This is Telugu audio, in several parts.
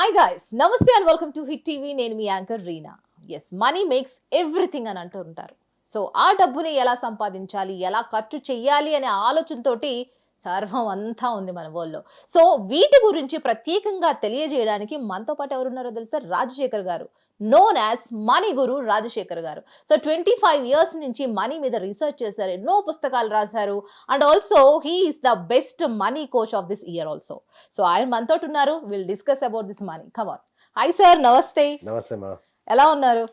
హాయ్ గాయ్స్ నమస్తే and welcome to hit TV నేను మీ anchor Reena. Yes money makes everything అని అంటూ ఉంటారు. సో ఆ డబ్బుని ఎలా సంపాదించాలి? ఎలా ఖర్చు చేయాలి అనే ఆలోచనతోటి సర్వం అంతా ఉంది మన వరల్డ్లో సో వీటి గురించి ప్రత్యేకంగా తెలియజేయడానికి మనతో పాటు ఎవరున్నారో తెలుసా? Rajasekhar garu. Known as money guru Rajasekhar garu. So twenty five years నుంచి మనీ మీద రీసెర్చ్ చేశారు ఎన్నో పుస్తకాలు రాశారు and also he is the best money coach of this year also so ఆయన మనతో ఉన్నారు will discuss about this money come on hi sir నమస్తే నమస్తే ఎలా ఉన్నారు?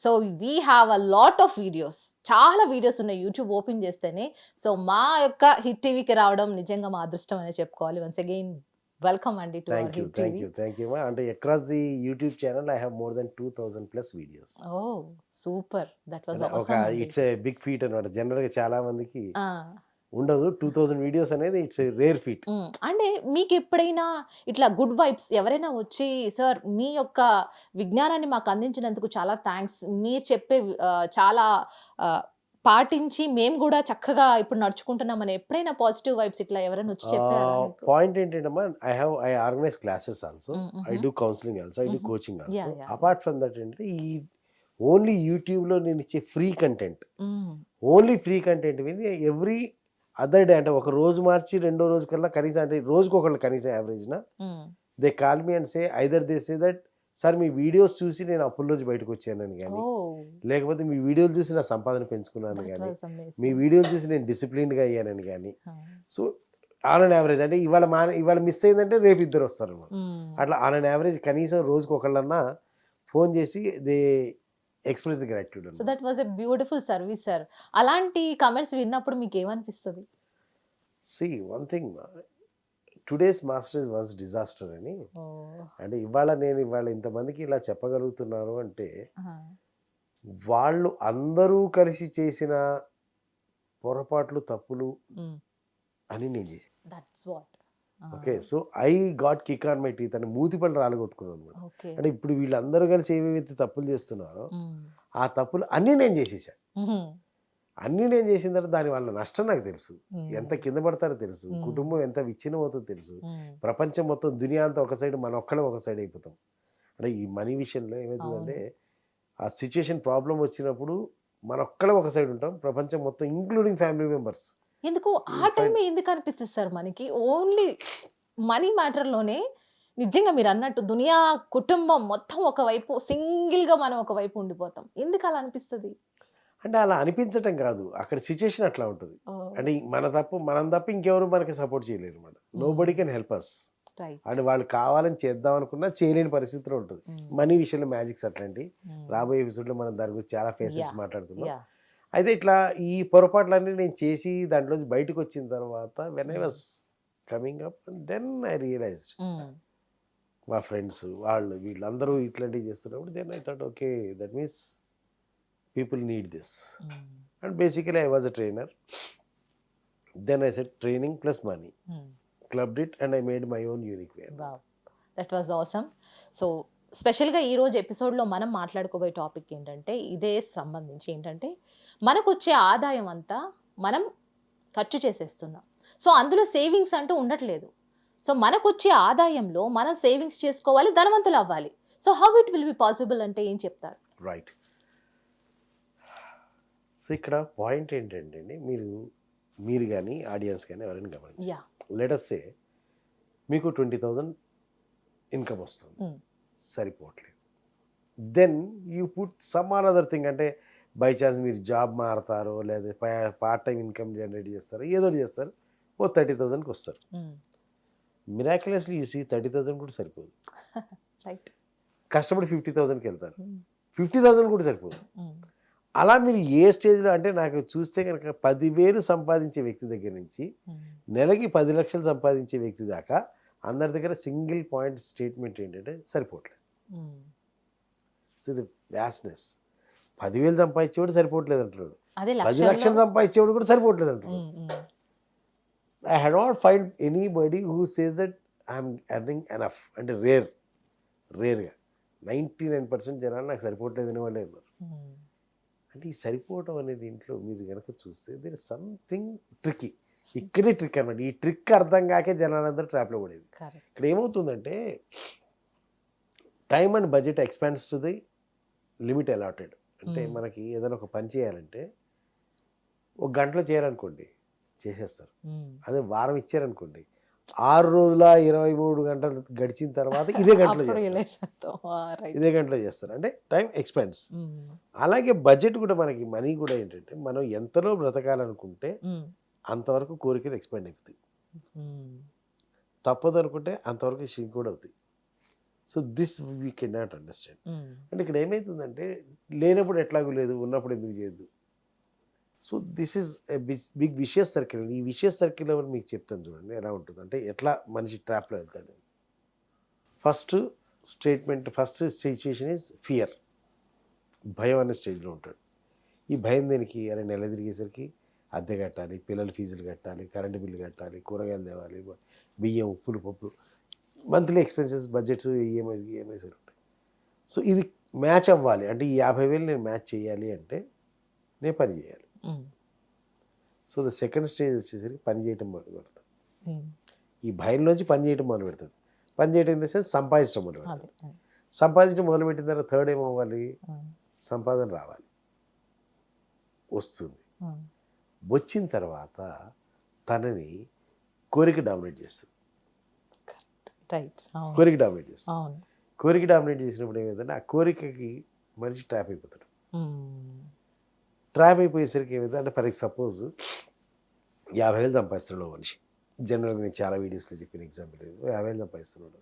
So we have a lot of videos చాలా వీడియోస్ ఉన్నాయి యూట్యూబ్ ఓపెన్ చేస్తేనే. సో మా యొక్క హిట్ టీవీకి రావడం నిజంగా మా అదృష్టం అనే చెప్పుకోవాలి వన్స్ అగైన్ వెల్కమ్ అండి to thank you thank you thank you అంటే across the YouTube channel I have more than two thousand plus videos oh super that was ఒక ఇట్స్ ఏ బిగ్ ఫీట్ అనమాట జనరల్గా చాలా మందికి ఉండదు. టూ థౌసండ్ వీడియోస్ అనేది ఇట్స్ ఏ రేర్ ఫీట్ అంటే మీకు ఎప్పుడైనా ఇట్లా గుడ్ వైబ్స్ ఎవరైనా వచ్చి సార్ మీ యొక్క విజ్ఞానాన్ని మాకు అందించినందుకు చాలా థ్యాంక్స్ మీరు చెప్పే చాలా పాటించి మేము కూడా చక్కగా ఇప్పుడు నడుచుకుంటున్నామని ఎప్పుడైనా పాజిటివ్ వైబ్స్ ఇట్లా ఎవరైనా వచ్చి చెప్పారా? పాయింట్ ఏంటంటే I have I organise classes also I. Do counselling also I do. Coaching also. Apart from that ఏంటంటే ఈ ఓన్లీ యూట్యూబ్లో నేను ఇచ్చే free content. Only free content విని ఎవ్రీ అదర్ డే అంటే ఒక రోజు మార్చి రెండో రోజు కల్లా కనీసం అంటే రోజుకి ఒకళ్ళు కనీసం యావరేజ్ నా మ్మ్. They call me and say either they say that sir me videos చూసి నేను అప్పుల నుంచి బయటకు వచ్చానని కానీ లేకపోతే మీ వీడియోలు చూసి నా సంపాదన పెంచుకున్నాను కానీ. మీ వీడియోలు చూసి నేను డిసిప్లిన్గా అయ్యానని కానీ. సో ఆన్ అన్ యావరేజ్ అంటే ఇవాళ మా ఇవాళ మిస్ అయిందంటే రేపు ఇద్దరు వస్తారు. అట్లా ఆన్ అన్ యావరేజ్ కనీసం రోజుకి ఒకళ్ళన్నా ఫోన్ చేసి they express gratitude so that was a beautiful service sir అలాంటి కమెంట్స్ విన్నప్పుడు మీకు ఏమనిపిస్తుంది see one thing today's master is once disaster అని. అంటే ఇవాళ నేను ఇవాళ ఇంతమందికి ఇలా చెప్పగలుగుతున్నాను అంటే. వాళ్ళు అందరూ కలిసి చేసిన పొరపాట్లు తప్పులు. అని నేను what okay so I got kick on my teeth అని మూతి పళ్ళు రాలగొట్టుకున్నాను అనమాట. అంటే ఇప్పుడు వీళ్ళందరూ కలిసి ఏవేవైతే తప్పులు చేస్తున్నారో ఆ తప్పులు అన్నీ నేను చేసేసాను అన్నీ నేను చేసిన తర్వాత దాని వల్ల నష్టం నాకు తెలుసు. ఎంత కింద పడతారో తెలుసు. కుటుంబం ఎంత విచ్ఛిన్నం అవుతుందో తెలుసు ప్రపంచం మొత్తం దునియా అంతా ఒక సైడ్ మన ఒక్కడే ఒక సైడ్ అయిపోతాం. అంటే ఈ మనీ విషయంలో ఏమవుతుందంటే ఆ సిచ్యుయేషన్ ప్రాబ్లం వచ్చినప్పుడు మన ఒక్కడే ఒక సైడ్ ఉంటాం. ప్రపంచం మొత్తం ఇంక్లూడింగ్ ఫ్యామిలీ మెంబర్స్ ఎందుకు? ఆ టైం ఎందుకు అనిపిస్తుంది సార్ మనకి? ఓన్లీ మనీ మ్యాటర్లోనే నిజంగా మీరు అన్నట్టు దునియా కుటుంబం మొత్తం ఒకవైపు single గా మనం ఒకవైపు ఉండిపోతాం. ఎందుకు అలా అనిపిస్తుంది? అంటే అలా అనిపించటం కాదు. అక్కడ సిచ్యుయేషన్ అట్లా ఉంటుంది. అంటే మన తప్పు మనం తప్ప ఇంకెవరు మనకి సపోర్ట్ చేయలేరు అనమాట nobody can help us and వాళ్ళు కావాలని చేద్దాం అనుకున్నా చేయలేని పరిస్థితిలో ఉంటుంది. మనీ విషయంలో మ్యాజిక్స్ అట్లాంటి రాబోయే ఎపిసోడ్లో మనం దాని గురించి చాలా ఫేసెస్. మాట్లాడుకుందాం. అయితే ఇట్లా ఈ పొరపాట్లన్నీ నేను చేసి దాంట్లో బయటకు వచ్చిన తర్వాత when I was coming up then I realise మా ఫ్రెండ్స్ వాళ్ళు వీళ్ళందరూ ఇట్లాంటివి చేస్తున్నప్పుడు then I thought okay that means people need this. And basically I was a trainer. Then I set training plus money. Club it and I made my own unique way that was awesome so స్పెషల్గా ఈరోజు ఎపిసోడ్లో మనం మాట్లాడుకోబోయే టాపిక్ ఏంటంటే ఇదే సంబంధించి ఏంటంటే మనకు వచ్చే ఆదాయం అంతా మనం ఖర్చు చేసేస్తున్నాం. సో అందులో సేవింగ్స్ అంటూ ఉండట్లేదు. సో మనకు వచ్చే ఆదాయంలో మనం సేవింగ్స్ చేసుకోవాలి ధనవంతులు అవ్వాలి. So how it will be possible అంటే ఏం చెప్తారు? రైట్ సో ఇక్కడ పాయింట్ ఏంటంటే అండి మీరు మీరు కానీ ఆడియన్స్ కానీ ఎవరైనా గమనించాలి యా. లెటర్సే మీకు ట్వంటీ థౌజండ్ ఇన్కమ్ వస్తుంది. Hmm. సరిపోవట్లేదు. Then you put some or other thing అంటే బై ఛాన్స్ మీరు జాబ్ మారుతారో లేదా పార్ట్ టైం ఇన్కమ్ జనరేట్ చేస్తారో ఏదో చేస్తారు. ఓ థర్టీ థౌజండ్కి వస్తారు. మిరాక్యులస్లీ చూసి థర్టీ థౌజండ్ కూడా సరిపోదు. రైట్ కష్టపడి ఫిఫ్టీ థౌజండ్కి వెళ్తారు. ఫిఫ్టీ థౌజండ్ కూడా సరిపోదు. అలా మీరు ఏ స్టేజ్లో అంటే నాకు చూస్తే కనుక పదివేలు సంపాదించే వ్యక్తి దగ్గర నుంచి నెలకి పది లక్షలు సంపాదించే వ్యక్తి దాకా అందరి దగ్గర సింగిల్ పాయింట్ స్టేట్మెంట్ ఏంటంటే సరిపోవట్లేదు. సో ఇది వ్యాస్నెస్ పదివేలు సంపాదించేవాడు సరిపోవట్లేదు అంటున్నాడు. పది లక్షలు సంపాదించేవాడు కూడా సరిపోవట్లేదు అంటున్నాడు. I had not find anybody who says that I'm earning enough అంటే రేర్ రేర్గా నైంటీ నైన్ పర్సెంట్ జనాలు నాకు సరిపోవట్లేదు అనే వాళ్ళే ఉన్నారు అంటే ఈ సరిపోవటం అనేది ఇంట్లో మీరు కనుక చూస్తే దేర్ సంథింగ్ ట్రిక్కీ ఇక్కడే ట్రిక్ అన్నమాట. ఈ ట్రిక్ అర్థం కాకే జనాలందరూ ట్రాప్లో పడేది. ఇక్కడ ఏమవుతుందంటే time and budget expands to the limit allotted అంటే Hmm. మనకి ఏదైనా ఒక పని చేయాలంటే ఒక గంటలో చేయాలనుకోండి చేసేస్తారు. అదే వారం ఇచ్చారనుకోండి ఆరు రోజుల ఇరవై మూడు గంటలు గడిచిన తర్వాత ఇదే గంటలో చేస్తారు. ఇదే గంటలో చేస్తారు. అంటే టైం ఎక్స్పెన్స్ అలాగే బడ్జెట్ కూడా మనకి మనీ కూడా ఏంటంటే మనం ఎంతలో బ్రతకాలనుకుంటే అంతవరకు కోరికలు ఎక్స్పాండ్ అవుతాయి తప్పదు అనుకుంటే అంతవరకు షింక్ కూడా అవుతాయి. So this we can not understand అంటే ఇక్కడ ఏమవుతుందంటే లేనప్పుడు ఎట్లాగూ లేదు ఉన్నప్పుడు ఎందుకు చేయొద్దు? So this is big vicious circle. ఈ విషయస్ సర్కిల్ ఎవరు మీకు చెప్తాను చూడండి ఎలా ఉంటుంది. అంటే ఎట్లా మనిషి ట్రాప్లో వెళ్తాడు. First statement first situation is fear. భయం అనే స్టేజ్లో ఉంటాడు. ఈ భయం దేనికి? అరే నెల తిరిగేసరికి అద్దె కట్టాలి పిల్లల ఫీజులు కట్టాలి కరెంటు బిల్లు కట్టాలి కూరగాయలు తేవాలి బియ్యం ఉప్పులు పప్పులు monthly expenses budgets EMIs EMIs ఉంటాయి. సో ఇది మ్యాచ్ అవ్వాలి. అంటే ఈ యాభై వేలు నేను మ్యాచ్ చేయాలి అంటే నేను పని చేయాలి. సో ద సెకండ్ స్టేజ్ వచ్చేసరికి పని చేయటం మొదలు పెడతాడు ఈ భయంలోంచి పని చేయటం మొదలు పెడతాడు పని చేయటం ఇన్ ద సెన్స్ సంపాదించడం మొదలు పెడతాడు సంపాదించడం మొదలు పెట్టిన తర్వాత థర్డ్ ఏమవ్వాలి సంపాదన రావాలి. వస్తుంది. వచ్చిన తర్వాత తనని కోరిక డామినేట్ చేస్తుంది. కోరిక డామినేట్ చేస్తుంది. కోరిక డామినేట్ చేసినప్పుడు ఏమైందంటే ఆ కోరికకి మనిషి ట్రాప్ అయిపోతాడు. ట్రాప్ అయిపోయేసరికి ఏమైంది అంటే ఫర్ సపోజ్ యాభై వేలు సంపాదిస్తున్నాడు ఓ మనిషి. జనరల్గా నేను చాలా వీడియోస్లో చెప్పిన ఎగ్జాంపుల్ ఇది. యాభై వేలు సంపాదిస్తున్నాడు.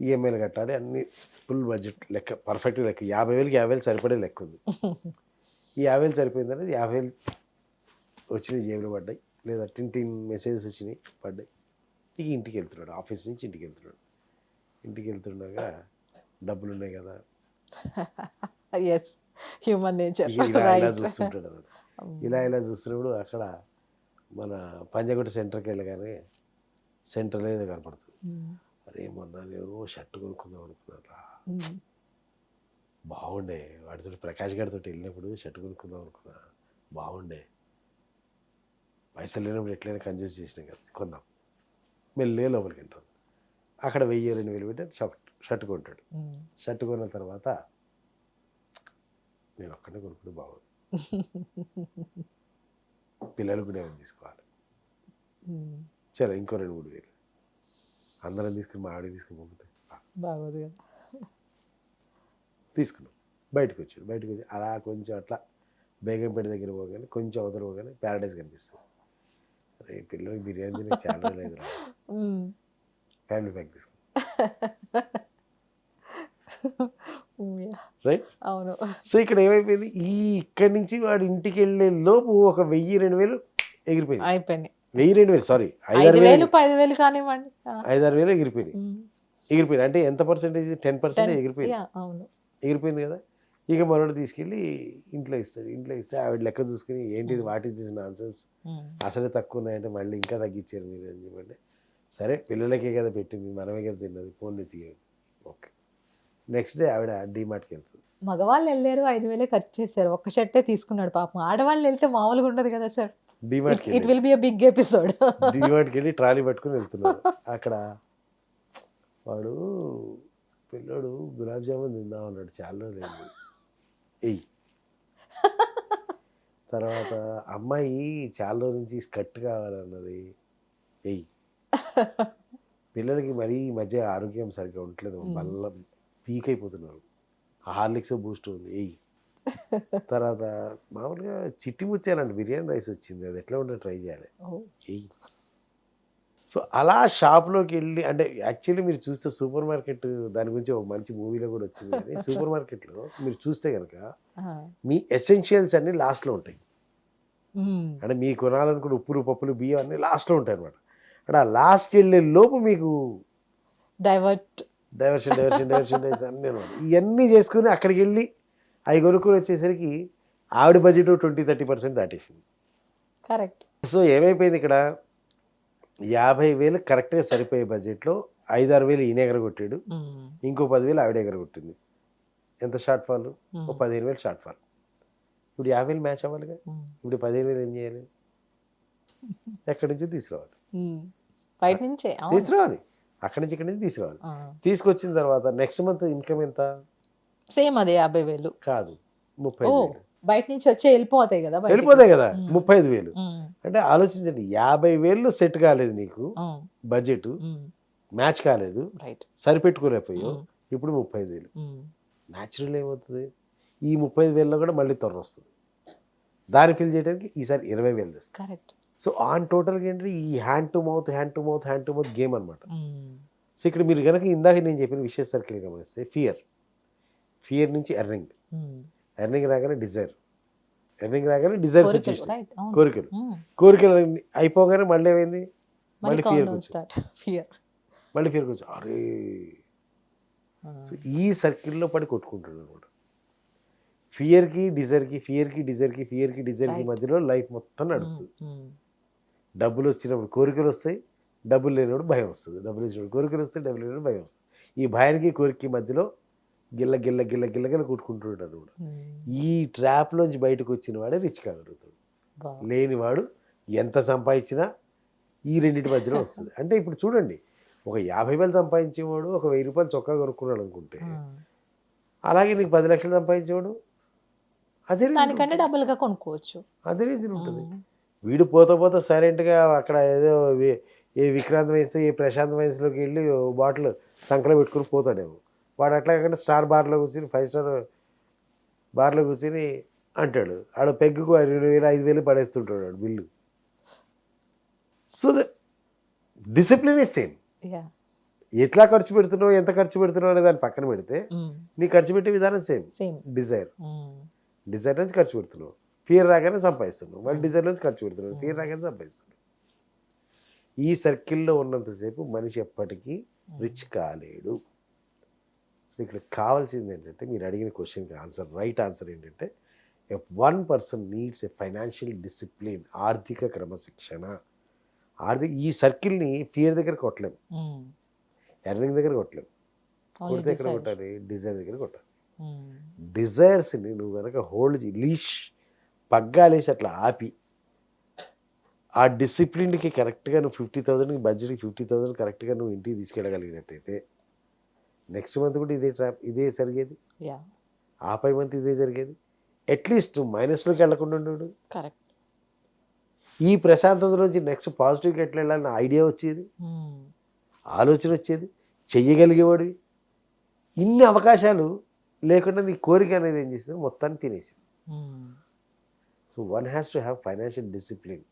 ఈఎంఐలు కట్టాలి అన్ని ఫుల్ బడ్జెట్ లెక్క పర్ఫెక్ట్ లెక్క. యాభై వేలకి యాభై వేలు సరిపడే లెక్క ఉంది. ఈ యాభై వేలు సరిపోయింది అనేది యాభై వేలు వచ్చినాయి జేబులో పడ్డాయి. లేదా టిన్ టిన్ మెసేజెస్ వచ్చినాయి పడ్డాయి. ఇక ఇంటికి వెళ్తున్నాడు ఆఫీస్ నుంచి ఇంటికి వెళ్తున్నాడు. ఇంటికి వెళ్తుండగా డబ్బులు ఉన్నాయి కదా. ఎస్ హ్యూమన్ నేచర్ ఇలా ఇలా చూస్తుంటాడు. ఇలా ఇలా చూస్తున్నప్పుడు అక్కడ మన పంజగుట్ట సెంటర్కి వెళ్ళగానే సెంటర్లో ఏదో కనపడుతుంది. అరే మొన్న నేను షర్ట్ కొనుక్కుందాం అనుకున్నాను రా బాగుండే. వాడితో ప్రకాష్ గారితో వెళ్ళినప్పుడు షర్ట్ కొనుక్కుందాం అనుకున్నా. బాగుండే. పైసలు లేనప్పుడు ఎట్లయినా కన్జ్యూస్ చేసినాం కదా కొందాం మెల్లే లోపలికి వెళ్తాం అక్కడ వెయ్యి రెండు వేలు పెట్టి షర్ట్ షర్ట్ కొంటాడు. షర్ట్ కొన్న తర్వాత నేను ఒక్కడే కొనుక్కుంటే బాగుంది. పిల్లలు కూడా ఏమైనా తీసుకోవాలి? సరే ఇంకో రెండు మూడు వేలు. అందరం తీసుకుని మా ఆవిడ తీసుకుని పంపితే బాగోదు కదా. తీసుకున్నాం. బయటకు వచ్చాడు. బయటకు వచ్చి అలా కొంచెం అట్లా బేగంపేట దగ్గర పోగానే కొంచెం అవతల పోగానే ప్యారడైజ్ కనిపిస్తుంది. అరే పిల్లలకి బిర్యానీ తినే చాలా లేదు. ఫ్యామిలీ ప్యాక్ తీసుకున్నాం. రైట్ అవును. సో ఇక్కడ ఏమైపోయింది? ఈ ఇక్కడి నుంచి వాడు ఇంటికి వెళ్ళే లోపు ఒక వెయ్యి రెండు వేలు ఎగిరిపోయింది. అయిపోయినాయి. వెయ్యి రెండు వేలు సారీ ఐదు వేలు వేలు. పది వేలు కానివ్వండి. ఐదారు వేలు ఎగిరిపోయినాయి. ఎగిరిపోయింది అంటే ఎంత పర్సెంటేజ్ టెన్ పర్సెంట్ ఎగిరిపోయింది. అవును. ఎగిరిపోయింది కదా? ఇక మనోడు తీసుకెళ్ళి ఇంట్లో ఇస్తాడు. ఇంట్లో ఇస్తే ఆవిడ లెక్క చూసుకుని ఏంటిది? వాటి తీసిన నాన్సెన్స్. అసలే తక్కువ ఉన్నాయంటే మళ్ళీ ఇంకా తగ్గించారు మీరు అని చెప్పండి. సరే పిల్లలకే కదా పెట్టింది మనమే కదా తిన్నది. ఫోన్లు తీయండి నెక్స్ట్ డే ఆవిడ డీమార్ట్కి వెళ్తుంది. మగవాళ్ళు వెళ్ళారు ఐదు వేలే ఖర్చు చేశారు. ఒక్క షర్టే తీసుకున్నాడు పాపం. ఆడవాళ్ళు వెళ్తే మామూలుగా ఉండదు కదా sir? డీమార్ట్కి it will be a big episode డీమార్ట్కి వెళ్ళి ట్రాలీ పట్టుకుని వెళ్తున్నారు. అక్కడ వాడు పిల్లోడు గులాబ్ జామున్ తిందాం అన్నాడు. చాలా లేదు ఎయ్ తర్వాత అమ్మాయి చాలా రోజుల నుంచి స్కర్ట్ కావాలన్నది. ఎయ్ పిల్లలకి మరీ ఈ మధ్య ఆరోగ్యం సరిగ్గా ఉండట్లేదు. బల్ల వీక్ అయిపోతున్నారు. హార్లిక్స్ బూస్ట్ ఉంది. ఎయ్ తర్వాత మామూలుగా చిట్టి ముత్యాలంటే బిర్యానీ రైస్ వచ్చింది. అది ఎట్లా ఉంటే ట్రై చేయాలి. చెయ్యి సో అలా షాప్లోకి వెళ్ళి అంటే యాక్చువల్లీ మీరు చూస్తే సూపర్ మార్కెట్ దాని గురించి ఒక మంచి మూవీలో కూడా వచ్చింది కానీ సూపర్ మార్కెట్లో మీరు చూస్తే కనుక మీ ఎసెన్షియల్స్ అన్ని లాస్ట్లో ఉంటాయి. అంటే మీ కొనాలనుకున్న ఉప్పులు పప్పులు బియ్యం అన్ని లాస్ట్లో ఉంటాయి అనమాట అంటే ఆ లాస్ట్కి వెళ్ళే లోపు మీకు divert diversion diversion diversion diversion అన్నీ అనమాట ఇవన్నీ చేసుకుని అక్కడికి వెళ్ళి అవి కొనుక్కొని వచ్చేసరికి ఆవిడ బడ్జెట్ ట్వంటీ థర్టీ పర్సెంట్ దాటేసింది. కరెక్ట్ సో ఏమైపోయింది ఇక్కడ? యాభై వేలు కరెక్ట్గా సరిపోయే బడ్జెట్లో ఐదారు వేలు ఈయన ఎగరగొట్టాడు ఇంకో పదివేలు ఆవిడ ఎగరగొట్టింది ఎంత షార్ట్ ఫాల్ ఒక పదిహేను వేలు షార్ట్ ఫాల్ ఇప్పుడు యాభై వేలు మ్యాచ్ అవ్వాలిగా ఇప్పుడు పదిహేను వేలు ఏం చేయాలి? ఎక్కడి నుంచి తీసుకురావాలి. బయట నుంచే. తీసుకురావాలి. అక్కడి నుంచి ఇక్కడి నుంచి తీసుకురావాలి. తీసుకొచ్చిన తర్వాత నెక్స్ట్ మంత్ ఇన్కమ్ ఎంత? సేమ్ అదే యాభై వేలు. కాదు ముప్పై వేలు. బయట నుంచి వచ్చే వెళ్ళిపోతాయి కదా. వెళ్ళిపోతాయి కదా. ముప్పై ఐదు వేలు. అంటే ఆలోచించండి యాభై వేలు సెట్ కాలేదు నీకు బడ్జెట్ మ్యాచ్ కాలేదు సరిపెట్టుకోలేకపోయావు ఇప్పుడు ముప్పై ఐదు వేలు. న్యాచురల్ ఏమవుతుంది? ఈ ముప్పై ఐదు వేలలో కూడా మళ్ళీ త్వర వస్తుంది. దాన్ని ఫిల్ చేయడానికి ఈసారి ఇరవై వేలు తెస్తుంది. సో ఆన్ టోటల్గా ఏంటంటే ఈ hand to mouth hand to mouth hand to mouth game అనమాట సో ఇక్కడ మీరు కనుక ఇందాక నేను చెప్పిన విషయ సర్కిల్ గమనిస్తే ఫియర్ ఫియర్ నుంచి ఎర్నింగ్. ఎర్నింగ్ రాగానే డిజైర్ ఎర్నింగ్ రాగానే రైట్ అవును. కోరికలు. కోరికలు అయిపోగానే మళ్ళీ ఏమైంది? మళ్ళీ ఫియర్ ఫియర్ మళ్ళీ ఫియర్కి వచ్చి అరే. సో ఈ సర్కిల్లో పడి కొట్టుకుంటాడు అనమాట ఫియర్కి డిజైర్కి ఫియర్కి డిజైర్కి ఫియర్కి డిజైర్కి. మధ్యలో లైఫ్ మొత్తం నడుస్తుంది. డబ్బులు వచ్చినప్పుడు కోరికలు వస్తాయి. డబ్బులు లేనప్పుడు భయం వస్తుంది. డబ్బులు వచ్చినప్పుడు కోరికలు వస్తాయి డబ్బులు లేనప్పుడు భయం వస్తుంది. ఈ భయానికి కోరికకి మధ్యలో గిల్ల గిల్ల గిల్ల గిల్ల గిల్ల కొట్టుకుంటుంటాడు అనమాట ఈ ట్రాప్లోంచి బయటకు వచ్చిన వాడే రిచ్ కాగలుగుతాడు లేనివాడు ఎంత సంపాదించినా ఈ రెండింటి మధ్యలో వస్తుంది. అంటే ఇప్పుడు చూడండి ఒక యాభై వేలు సంపాదించేవాడు ఒక వెయ్యి రూపాయలు చొక్కా కొనుక్కున్నాడు అనుకుంటే అలాగే నీకు పది లక్షలు సంపాదించేవాడు అదే దానికంటే ఉంటుంది. డబుల్గా కొనుక్కోవచ్చు. అదే రీజన్ ఉంటుంది. ఉమ్, వీడు పోతా పోతా సైలెంట్గా అక్కడ ఏదో ఏ విక్రాంత్ వైన్స్ ఏ ప్రశాంత్ వైన్స్లోకి వెళ్ళి బాటిల్ సంకలో పెట్టుకుని పోతాడేమో. వాడు అట్లా కాకుండా స్టార్ బార్లో కూర్చుని ఫైవ్ స్టార్ బార్లో కూర్చుని అంటాడు. ఆడ పెగ్గుకు రెండు వేలు ఐదు వేలు పడేస్తుంటాడు వాడు bill. So that discipline is same. ఎట్లా ఖర్చు పెడుతున్నావు ఎంత ఖర్చు పెడుతున్నావు అనే దాన్ని పక్కన పెడితే ఉమ్, నీ ఖర్చు పెట్టే విధానం సేమ్. Same desire. ఉమ్, డిజైర్ నుంచి ఖర్చు పెడుతున్నావు. ఫియర్ రాగానే సంపాదిస్తున్నావు. మళ్ళీ డిజైర్ నుంచి ఖర్చు పెడుతున్నావు ఫియర్ రాగానే సంపాదిస్తున్నావు ఈ సర్కిల్లో ఉన్నంతసేపు మనిషి ఎప్పటికీ రిచ్ కాలేడు. సో ఇక్కడ కావాల్సింది ఏంటంటే మీరు అడిగిన క్వశ్చన్కి ఆన్సర్ రైట్ ఆన్సర్ ఏంటంటే if one person needs a financial discipline ఆర్థిక క్రమశిక్షణ ఆర్థిక ఈ సర్కిల్ని ఫియర్ దగ్గర కొట్టలేం. ఎర్నింగ్ దగ్గర కొట్టలేం. Only కొడితే ఎక్కడ. కొట్టాలి? డిజైర్ దగ్గర కొట్టాలి. డిజైర్స్ని నువ్వు కనుక హోల్డ్ లీష్ పగ్గాలేసి అట్లా ఆపి ఆ డిసిప్లిన్కి కరెక్ట్గా నువ్వు ఫిఫ్టీ థౌసండ్కి బడ్జెట్కి ఫిఫ్టీ థౌసండ్ కరెక్ట్గా నువ్వు ఇంటికి తీసుకెళ్ళగలిగినట్టయితే నెక్స్ట్ మంత్ కూడా ఇదే ట్రాప్ ఇదే జరిగేది. ఆ పై మంత్ ఇదే జరిగేది. అట్లీస్ట్ నువ్వు మైనస్లోకి వెళ్ళకుండా ఉండు correct. ఈ ప్రశాంతతలోంచి నెక్స్ట్ పాజిటివ్కి ఎట్లా వెళ్ళాలని ఐడియా వచ్చేది. ఆలోచన వచ్చేది. చెయ్యగలిగేవాడివి ఇన్ని అవకాశాలు లేకుండా నీ కోరిక అనేది ఏం చేసింది? మొత్తాన్ని తినేసింది. So one has to have financial discipline.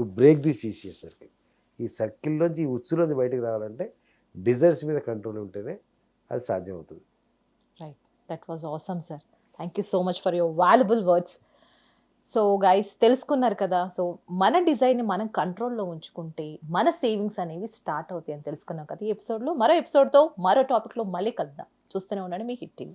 To break this vicious circle ఈ సర్కిల్లోంచి ఈ ఉచ్చులోంచి బయటకు రావాలంటే డిజైర్స్ మీద కంట్రోల్ ఉంటేనే అది సాధ్యం అవుతుంది right that was awesome sir thank you so much for your valuable words so guys తెలుసుకున్నారు కదా? సో మన డిజైన్ని మనం కంట్రోల్లో ఉంచుకుంటే మన సేవింగ్స్ అనేవి స్టార్ట్ అవుతాయి అని తెలుసుకున్నాం కదా ఈ ఎపిసోడ్లో మరో ఎపిసోడ్తో మరో టాపిక్లో మళ్ళీ కలుద్దాం. చూస్తూనే ఉండండి మీ హిట్ టీవీ.